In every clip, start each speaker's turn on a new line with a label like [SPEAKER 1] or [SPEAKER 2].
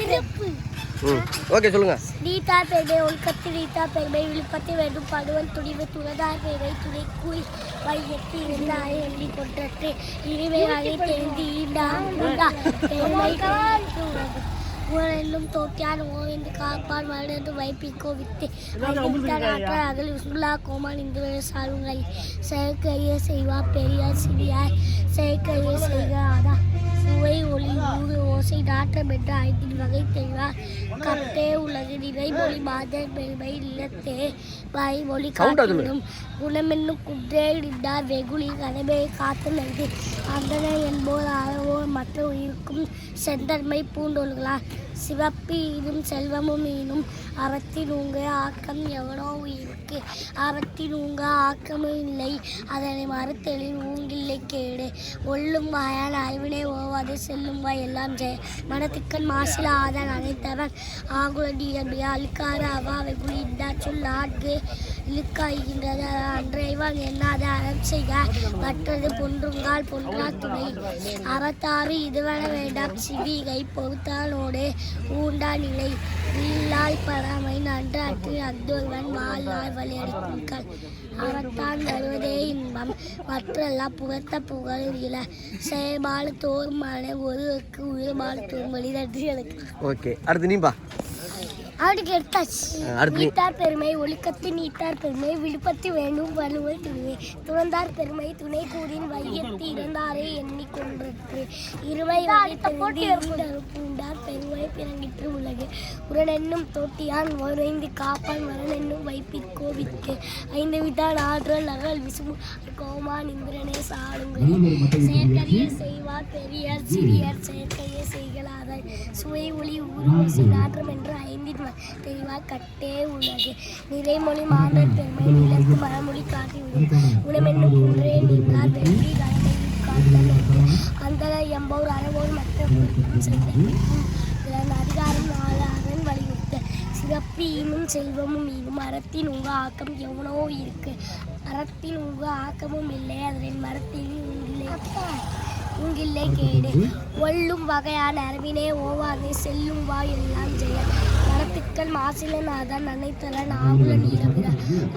[SPEAKER 1] சிறப்பு.
[SPEAKER 2] ஓகே சொல்லுங்க.
[SPEAKER 1] நீத்தா பெருமை ஒழுக்கத்து நீத்தா பெருமை விழுப்பத்தை வேண்டும் படுவன் துணிவு துணதார் பெருமை துணை கூய் வையத்து இருந்தாய் எண்ணி கொண்டற்று இருமையாகி தெரிந்து ஈண்டா பெருமை ஊரெல்லும் ஓய்ந்து காப்பான் மருந்து வைப்பிக்கோ வித்து. ஆற்றார் அகல் விசுல்லா கோமான் இந்து சாருங்கை. செயற்கையே செய்வா பெரியார் சிறியார் செயற்கையே செய்க சுவை ஒளி ஊறு ஓசை நாட்டம் என்ற ஐந்தின் வகை தெளிவார் கட்டே உலகு நிறைமொழி மாதர் பெருமை இல்லத்தே வாய்மொழி. காட்டிவிடும் குணமென்னும் குன்றே நின்றார் வெகுளி கடமையை காத்து நல்கு அந்தன என்போர் அறவோர் மற்ற உயிருக்கும் செந்தன்மை பூண்டொழுகளார் சிவப்பு ஈனும் செல்வமும் ஈனும். அறத்தினுங்க ஆக்கம் எவனோ உயிருக்கு. அறத்தினுங்க ஆக்கமும் இல்லை. அதனை மறுத்தலில் ஊங்கில்லை கேடு. ஒள்ளும் வாயால் அறிவினை ஓவாது. செல்லும் வாய் எல்லாம் ஜெய. மனத்துக்கண் மாசில் ஆதான் அனைத்தவன் ஆகுல அழுக்காறு அவாவை புலிண்டா சொல் ஆட்கு. இழுக்காய்கின்றது. அன்றைவான் எண்ணாத அறம் செய்க மற்றது பொன்றுங்கால் பொன்றா துணை. அறத்தாறு இதுவென வேண்டாம். சிவிகை பொறுத்தானோடு ஊண்டா நிலை. இல்லாய் பராமை நன்று அந்தொருவன் வாழ்நாள் வழியடிக்கும் அவத்தான் வருவதே இன்பம். மற்றெல்லாம் புகழ்த்த புகழ் இல. செயல்பாடு தோறுமான ஒருவருக்கு உயிர்பாடு தோறும் வழி நன்றி எனக்கு
[SPEAKER 2] ஓகே அடுத்து நீம்பா.
[SPEAKER 1] அவனுக்கு எடுத்தாச்சு. நீத்தார் பெருமை ஒழுக்கத்து நீத்தார் பெருமை விழுப்பத்து வேண்டும் வலுவல் துணிவே துறந்தார் பெருமை துணை கூறின் வையத்து இறந்தாரே எண்ணிக்கொண்டிருக்கு இருவை பூண்டார் பெருமை பிறங்கிற்று உலகு. உரனென்னும் தோட்டியான் உறைந்து காப்பான் வரனென்னும் வைப்பிற்கோவிற்கு ஐந்து விட்டான் ஆற்றல் அகல் விசுமு கோமான் இந்திரனே சாடுங்கள். செயற்கரிய செய்வார் பெரியார் சிறியார் செயற்கரிய செய்களார்கள் சுவை ஒளி ஊர்வசி நாற்றம் என்று ஐந்தின் தெரிவார் கட்டே உள்ளது. நிறைமொழி மாந்தர் பெருமை நிலத்து மரமொழி காட்டிவிடும் உணமென்னும் குன்றே நின்றார் வெற்றி கடமை அந்த எம்போர் அறவோர் மற்ற பொருட்களும் சென்றிருக்கும் அதிகாரம் நாலு அரண் வலியுறுத்த. சிறப்பு ஈனும் செல்வமும் ஈனும். அறத்தின் உங்க ஆக்கம் எவ்வளோ இருக்கு? அறத்தின் உங்க ஆக்கமும் இல்லை அதனின் மரத்தில் இல்லை உங்கில்லை கேடு. ஒள்ளும் வகையான அறிவினே ஓவாது செல்லும் வா எல்லாம் ஜெய மரத்துக்கள் மாசிலநாதன் அனைத்தலன் ஆகுல நீரபிர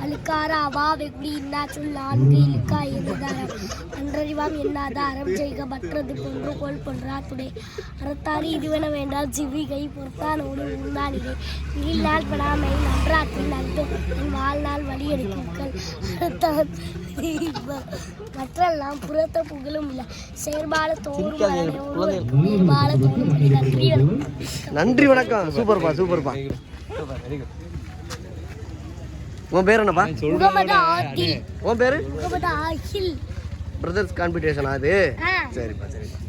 [SPEAKER 1] அழுக்கார அவா வெகுடி இன்னா சொல் ஆண்டு இழுக்கா எதிர்தாரம் அன்றறிவாம் என்னாத அறம் செய்க மற்றது பொன்று கோல் பொன்றா துடை அறத்தாரி இதுவென வேண்டால் ஜிவிகை பொறுத்தானோடு உண்டானிலே நீள்நாள் படாமை நன்றாற்றின் வாழ்நாள் வழி அறத்தான் மற்றெல்லாம் புறத்த புகழும் இல்லை. செயற்பாடு தோறும் நன்றி வணக்கம்.
[SPEAKER 2] சூப்பர்ப்பா சூப்பர்ப்பா உன் பேர் என்னப்பா? உன் பேர்? பிரதர்ஸ் காம்படிஷனா அது? சரிப்பா சரிப்பா.